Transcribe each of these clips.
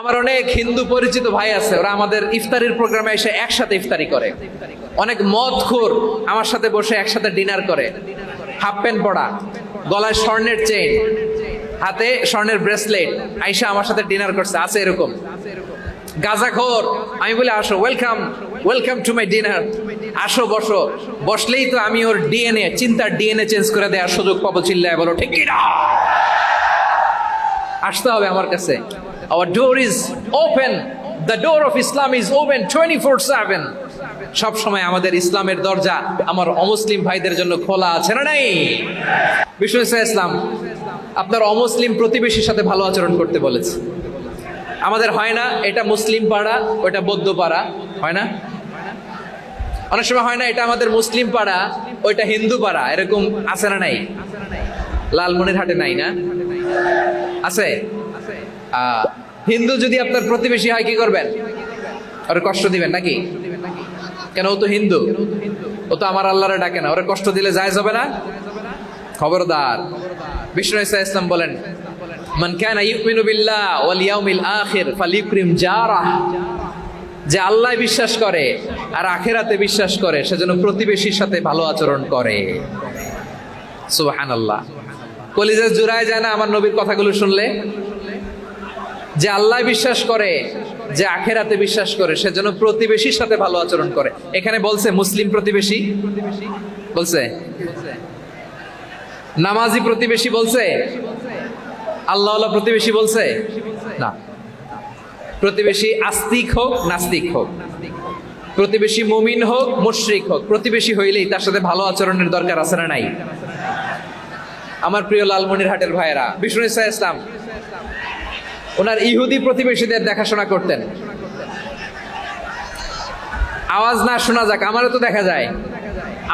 আমার অনেক হিন্দু পরিচিত ভাই আছে, ওরা আমাদের ইফতারির প্রোগ্রামে এসে একসাথে ইফতারি করে। অনেক মদখোর আমার সাথে বসে একসাথে ডিনার করে। হাফ প্যান্ট পরা গলায় স্বর্ণের চেইন, হাতে স্বর্ণের ব্রেসলেট, আইসা আমার সাথে ডিনার করছে, আছে এরকম। গাজাখোর আমি বলে, আসো welcome welcome to my dinner আসো, বসো। বসলেই তো আমি ওর ডিএনএ চিন্তার ডিএনএ চেঞ্জ করে দেওয়ার সুযোগ পাবো, চিল্লায় বলো, ঠিক আসতে হবে আমার কাছে। Door is open the door of Islam is open twenty four seven সব সময় আমাদের ইসলামের দরজা আমার অমুসলিম ভাইদের জন্য খোলা আছে না নাই? বিষ্ণু ইসলাম, আপনার অমুসলিম প্রতিবেশীর সাথে ভালো আচরণ করতে বলেছে। আমাদের হয় না, এটা মুসলিম পাড়া, ওটা বৌদ্ধ পাড়া, হয় না? অনেক সময় হয় না, এটা আমাদের মুসলিম পাড়া, ওইটা হিন্দু পাড়া, এরকম আছে না নাই? লালমনির হাটে নাই না? আছে? হিন্দু যদি আপনার প্রতিবেশী হয়, কি করবেন? ওরে কষ্ট দিবেন নাকি? কেন ও তো হিন্দু? ও তো আমার আল্লাহরে ডাকে না। ওরে কষ্ট দিলে যায় যাবে না? খবরদার। বিষ্ণু ইসা ইসলাম বলেন, মান কানা ইউমিনু বিল্লাহ ওয়াল ইয়াউমিল আখির ফালিউকরিম জারাহ। যে আল্লাহ বিশ্বাস করে আর আখেরাতে বিশ্বাস করে সেজন্য প্রতিবেশীর সাথে ভালো আচরণ করে। সুবহানাল্লাহ। কলিজা জুড়ায় যায় না আমার নবীর কথাগুলো শুনলে? যে আল্লাহ বিশ্বাস করে, যে আখেরাতে বিশ্বাস করে, সেজন্য প্রতিবেশীর সাথে ভালো আচরণ করে। এখানে বলছে মুসলিম প্রতিবেশী? বলছে? নামাজি প্রতিবেশী বলছে? আল্লাহ প্রতিবেশী বলছে? না। প্রতিবেশী আস্তিক হোক, নাস্তিক হোক। প্রতিবেশী মুমিন হোক, মুশরিক হোক, প্রতিবেশী হইলেই তার সাথে ভালো আচরণের দরকার আছে না নাই? আমার প্রিয় লালমনির হাটের ভাইয়েরা, বিষ্ণু ইসলাম ওনার ইহুদি প্রতিবেশীদের দেখাশোনা করতেন। আওয়াজ না শোনা যাক, আমারও তো দেখা যায়।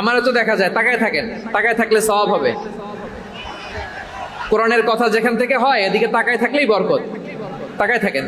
আমারও তো দেখা যায়, তাকায় থাকেন, তাকায় থাকলে সওয়াব হবে। কোরআনের কথা যেখান থেকে হয়, এদিকে তাকায় থাকলেই বরকত। তাকায় থাকেন।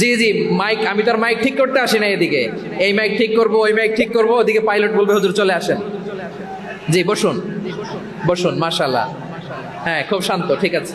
জি জি, মাইক, আমি তো আর মাইক ঠিক করতে আসি না এদিকে। এই মাইক ঠিক করব, ওই মাইক ঠিক করব, ওদিকে পাইলট বলবে, হুজুর চলে আসেন। জি, বসুন। বসুন মাশাল্লাহ হ্যাঁ খুব শান্ত, ঠিক আছে।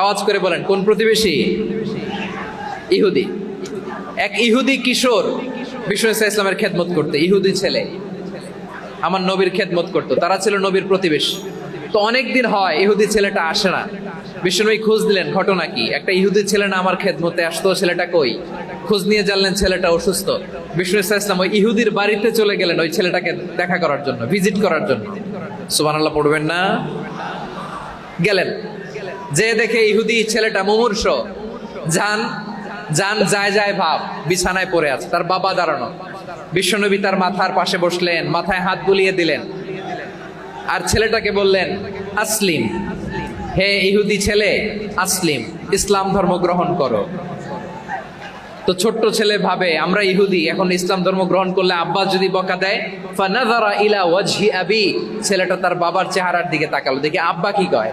আওয়াজ করে বলেন, কোন প্রতিবেশী? ইহুদি। এক ইহুদি কিশোর ইসা ইসলামের খেদমত করতে, ইহুদি ছেলে। আমার নবীর খেদমত করতো, তারা ছিল নবীর প্রতিবেশী। তো অনেক দিন হয় ইহুদি ছেলেটা আসে না। বিষ্ণুনবী খোঁজ দিলেন, ঘটনা কি? একটা ইহুদি ছেলে না আমার খেদমতে আসতো, ছেলেটা কই? খোঁজ নিয়ে জানলেন ছেলেটা অসুস্থ। ইসা ইসলাম ওই ইহুদির বাড়িতে চলে গেলেন ওই ছেলেটাকে দেখা করার জন্য, ভিজিট করার জন্য। সুবহানাল্লাহ, পড়বেন না? গেলেন। যে দেখে ইহুদি ছেলেটা মুমূর্ষ যান যান যায় যায় ভাব, বিছানায় পড়ে আছে, তার বাবা দাঁড়ানো। বিশ্বনবী তার মাথার পাশে বসলেন, মাথায় হাত বুলিয়ে দিলেন। আর ছেলেটাকে বললেন, আসলিম। হে ইহুদি ছেলে, আসলিম, ইসলাম ধর্ম গ্রহণ করো। তো ছোট্ট ছেলে ভাবে, আমরা ইহুদি, এখন ইসলাম ধর্ম গ্রহণ করলে আব্বা যদি বকা দেয় ইলা ওয়াজহি আবি। ছেলেটা তার বাবার চেহারার দিকে তাকালো, দেখি আব্বা কি কয়?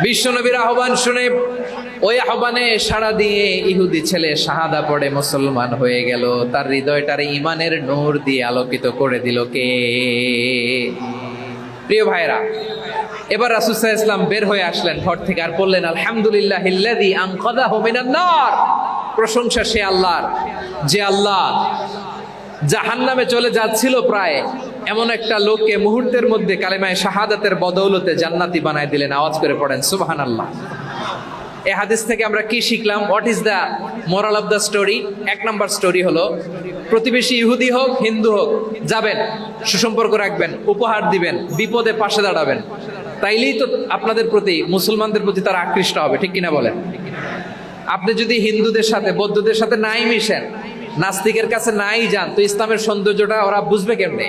বিশ্বনবীর আহ্বান শুনে ওই আহ্বানে সাড়া দিয়ে ইহুদি ছেলে শাহাদা পড়ে মুসলমান হয়ে গেল। তার হৃদয়টারে ইমানের নূর দিয়ে আলোকিত করে দিল কে? প্রিয় ভাইরা এবার রাসুসাহ ইসলাম বের হয়ে আসলেন ঘর থেকে আর বললেন, আলহামদুলিল্লাহ ইল্লাযী আনকাযাহু মিনান নার। প্রশংসা সে আল্লাহর, যে আল্লাহ জাহান্নামে চলে যাচ্ছিল প্রায় এমন একটা লোককে মুহূর্তের মধ্যে কালেমায় শাহাদাতের বদৌলতে জান্নাতি বানায় দিলেন। আওয়াজ করে পড়েন সুবাহান আল্লাহ এ হাদিস থেকে আমরা কি শিখলাম? What is the moral of the story এক নম্বর স্টোরি হলো, প্রতিবেশী ইহুদি হোক, হিন্দু হোক, যাবেন, সুসম্পর্ক রাখবেন, উপহার দিবেন, বিপদে পাশে দাঁড়াবেন। তাইলেই তো আপনাদের প্রতি, মুসলমানদের প্রতি তারা আকৃষ্ট হবে, ঠিক কিনা বলেন? আপনি যদি হিন্দুদের সাথে, বৌদ্ধদের সাথে নাই মিশেন, নাস্তিকের কাছে নাই যান, তো ইসলামের সৌন্দর্যটা ওরা বুঝবে কেমনে?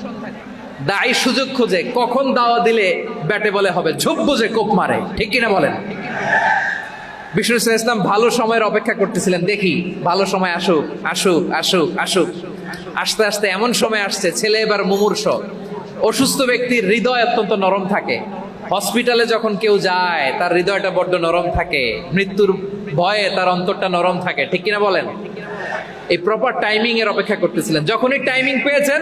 দায়ী সুযোগ খোঁজে কখন দাওয়া দিলে ব্যাটে বলে হবে, ঝোপ বুঝে কোপ মারে। ঠিক কিনা বলেন? বিষ্ণু ইসলাম, ভালো সময়ের অপেক্ষা করতেছিলেন। দেখি, ভালো সময় আসুক আসুক আসুক আসুক। আস্তে আস্তে এমন সময় আসছে, ছেলে এবার মুমূর্ষ। অসুস্থ ব্যক্তির হৃদয় অত্যন্ত নরম থাকে। হসপিটালে যখন কেউ যায়, তার হৃদয়টা বড্ড নরম থাকে। মৃত্যুর ভয়ে তার অন্তরটা নরম থাকে। ঠিক কিনা বলেন? এই প্রপার টাইমিং এর অপেক্ষা করতেছিলেন। যখনই টাইমিং পেয়েছেন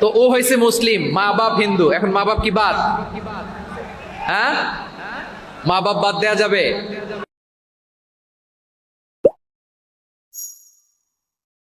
তো ও হয়েছে মুসলিম মা বাপ হিন্দু, এখন মা বাপ কি বাদ? হ্যাঁ? মা বাপ বাদ দেয়া যাবে।